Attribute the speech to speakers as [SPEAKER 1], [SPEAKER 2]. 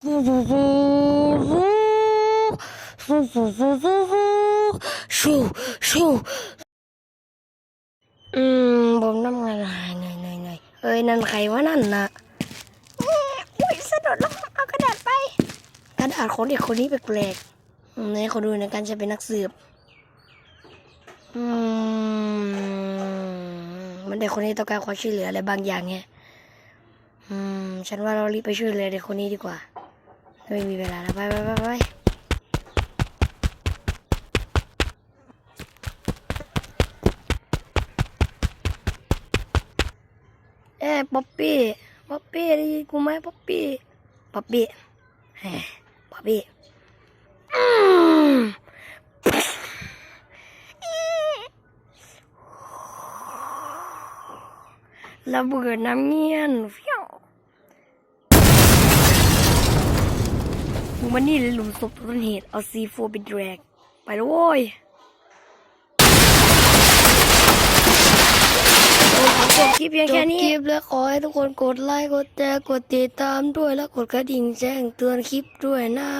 [SPEAKER 1] ชูชูอืมผมทำงานเหนื่อยเหนื่อยเอ้ยนั่นใครวะนั่นน่ะอุ้ยสะดุดแล้วเอากระดาษไป กระดาษของเด็กคนนี้แปลกๆอืมนี่เขาดูในการจะเป็นนักสืบอืมมันเด็กคนนี้ต้องการความช่วยเหลืออะไรบางอย่างไงอืมฉันว่าเรารีบไปช่วยเหลือเด็กคนนี้ดีกว่า ไม่มีเวลาแล้วไปไปไปไปเอ้ป๊อปปี้ป๊อปปี้ได้ยินกูไหมป๊อปปี้ป๊อปปี้เฮ้ป๊อปปี้ระเบิดน้ำเงี้ยนเฟี้ มึงมานี่หลุมศพต้นเหตุ เอาซีโฟไปแดก ไปแล้วโว้ยจบคลิปเพียงแค่นี้คลิปแล้วขอให้ทุกคนกดไลค์ กดแชร์ กดติดตามด้วย และกดกระดิ่งแจ้งเตือนคลิปด้วยนะ